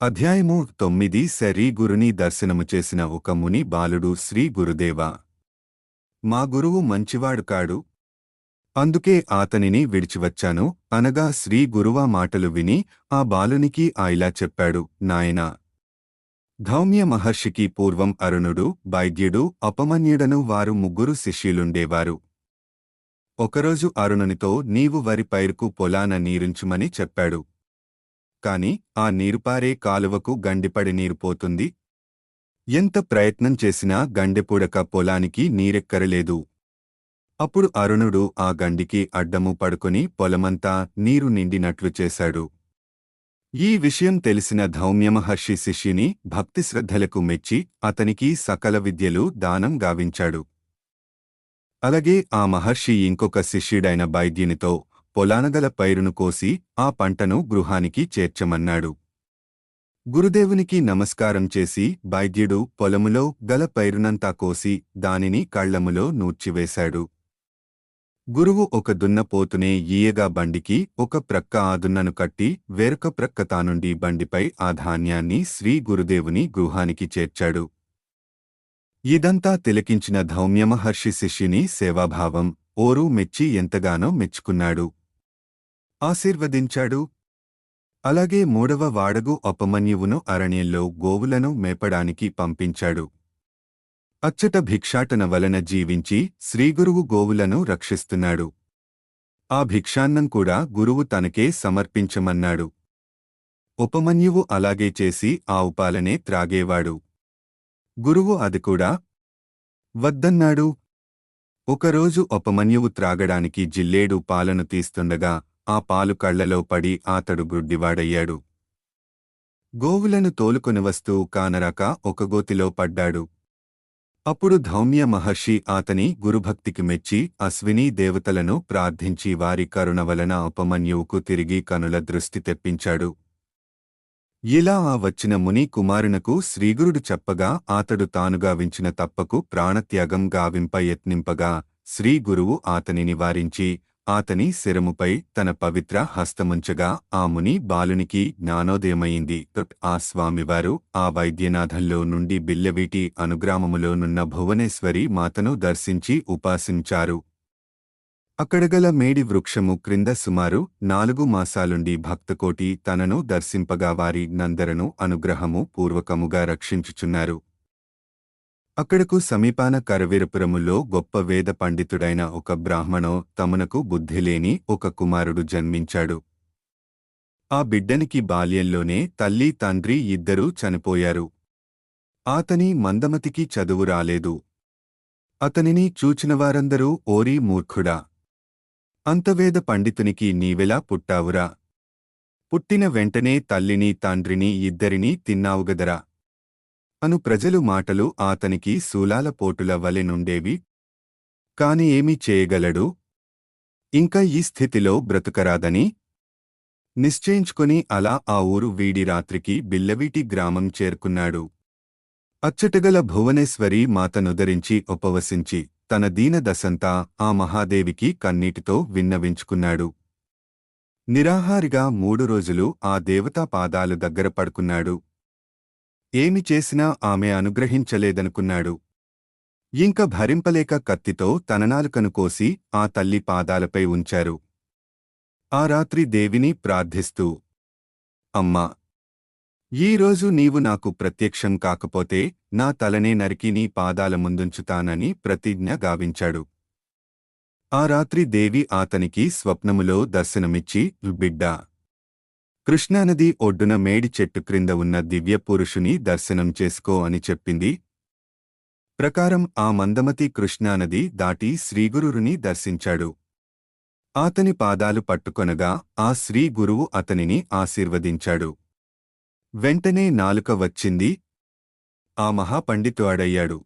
అధ్యాయము తొమ్మిది శరీ గురుని దర్శనము చేసిన ఒక ముని బాలుడు శ్రీ గురుదేవా మా గురువు మంచివాడు కాడు. అందుకే ఆతనిని విడిచివచ్చాను. అనగా శ్రీ గురువా మాటలు విని ఆ బాలునికి ఆయిలా చెప్పాడు నాయనా ధౌమ్య మహర్షికి పూర్వం అరుణుడు వైద్యుడు అపమన్యుడను వారు ముగ్గురు శిష్యులుండేవారు. ఒకరోజు అరుణునితో నీవు వరి పైరుకు పొలాన నీరుంచుమని చెప్పాడు. కాని ఆ నీరుపారే కాలువకు గండిపడి నీరు పోతుంది. ఎంత ప్రయత్నం చేసినా గండెపూడక పొలానికి నీరెక్కరలేదు. అప్పుడు అరుణుడు ఆ గండికి అడ్డము పడుకుని పొలమంతా నీరు నిండినట్లు చేశాడు. ఈ విషయం తెలిసిన ధౌమ్యమహర్షి శిష్యుని భక్తిశ్రద్ధలకు మెచ్చి అతనికి సకల విద్యలు దానం గావించాడు. అలాగే ఆ మహర్షి ఇంకొక శిష్యుడైన వైద్యునితో పొలానగల పైరును కోసి ఆ పంటను గృహానికి చేర్చమన్నాడు. గురుదేవునికి నమస్కారం చేసి వైద్యుడు పొలములో గల పైరునంతా కోసి దానిని కళ్ళములో నూర్చివేశాడు. గురువు ఒక దున్నపోతునే ఈయగా బండికి ఒక ప్రక్క ఆ దున్నను కట్టి వేరొక ప్రక్క తానుండి బండిపై ఆ ధాన్యాన్ని శ్రీ గురుదేవుని గృహానికి చేర్చాడు. ఇదంతా తిలకించిన ధౌమ్యమహర్షి శిష్యుని సేవాభావం. ఓరు మెచ్చి ఎంతగానో మెచ్చుకున్నాడు. ఆశీర్వదించాడు. అలాగే మూడవ వాడగు అపమన్యువును అరణ్యంలో గోవులను మేపడానికి పంపించాడు. అచ్చట భిక్షాటన వలన జీవించి శ్రీగురువు గోవులను రక్షిస్తున్నాడు. ఆ భిక్షాన్నం కూడా గురువు తనకే సమర్పించమన్నాడు. ఉపమన్యువు అలాగే చేసి ఆ ఉపాలనే త్రాగేవాడు. గురువు అది కూడా వద్దన్నాడు. ఒకరోజు ఉపమన్యువు త్రాగడానికి జిల్లేడు పాలను తీస్తుండగా ఆ పాలు కళ్ళలో పడి ఆతడు గుడ్డివాడయ్యాడు. గోవులను తోలుకొని వస్తూ కానరాక ఒక గోతిలో పడ్డాడు. అప్పుడు ధౌమ్య మహర్షి అతని గురుభక్తికి మెచ్చి అశ్వినీ దేవతలను ప్రార్థించి వారి కరుణ వలన అపమన్యువుకు తిరిగి కనుల దృష్టి తెప్పించాడు. ఇలా ఆ వచ్చిన ముని కుమారునకు శ్రీగురుడు చెప్పగా ఆతడు తానుగా వించిన తప్పకు ప్రాణత్యాగం గావింప యత్నింపగా శ్రీగురువు ఆతని నివారించి ఆతని శిరముపై తన పవిత్ర హస్తముంచగా ఆ ముని బాలునికి జ్ఞానోదయమైంది. ఆ స్వామివారు ఆ వైద్యనాథంలో నుండి బిల్లవీటి అనుగ్రామములోనున్న భువనేశ్వరి మాతను దర్శించి ఉపాసించారు. అక్కడగల మేడి వృక్షము క్రింద సుమారు నాలుగు మాసాలుండి భక్తకోటి తనను దర్శింపగా వారి నందరను అనుగ్రహము పూర్వకముగా రక్షించుచున్నారు. అక్కడకు సమీపాన కరవీరపురములో గొప్ప వేద పండితుడైన ఒక బ్రాహ్మణో తమనకు బుద్ధిలేని ఒక కుమారుడు జన్మించాడు. ఆ బిడ్డనికి బాల్యంలోనే తల్లి తండ్రి ఇద్దరూ చనిపోయారు. ఆతని మందమతికి చదువు రాలేదు. అతనిని చూచినవారందరూ ఓరీ మూర్ఖుడా! అంతవేద పండితునికి నీవెలా పుట్టావురా? పుట్టిన వెంటనే తల్లిని తండ్రిని ఇద్దరినీ తిన్నావుగదరా? అను ప్రజలు మాటలు ఆతనికి శూలాల పోటుల వలె నుండేవి. కాని ఏమి చేయగలడు? ఇంకా ఈ స్థితిలో బ్రతుకరాదని? నిశ్చయించుకుని అలా ఆ ఊరు వీడి రాత్రికి బిల్లవీటి గ్రామం చేరుకున్నాడు. అచ్చటగల భువనేశ్వరి మాతనుదరించి ఉపవసించి తన దీనదశంతా ఆ మహాదేవికి కన్నీటితో విన్నవించుకున్నాడు. నిరాహారిగా మూడు రోజులు ఆ దేవతా పాదాలు దగ్గర పడుకున్నాడు. ఏమి చేసినా ఆమె అనుగ్రహించలేదనుకున్నాడు. ఇంక భరింపలేక కత్తితో తననాలుకను కోసి ఆ తల్లి పాదాలపై ఉంచారు. ఆ రాత్రి దేవిని ప్రార్థిస్తూ అమ్మా ఈరోజు నీవు నాకు ప్రత్యక్షం కాకపోతే నా తలనే నరికి నీ పాదాల ముందుంచుతానని ప్రతిజ్ఞ గావించాడు. ఆ రాత్రి దేవి ఆతనికి స్వప్నములో దర్శనమిచ్చి బిడ్డా కృష్ణానది ఒడ్డున మేడి చెట్టు క్రింద ఉన్న దివ్యపురుషుని దర్శనం చేసుకో అని చెప్పింది. ప్రకారం ఆ మందమతి కృష్ణానది దాటి శ్రీగురుని దర్శించాడు. ఆతని పాదాలు పట్టుకొనగా ఆ శ్రీగురువు అతనిని ఆశీర్వదించాడు. వెంటనే నాలుక వచ్చింది. ఆ మహాపండితుడయ్యాడు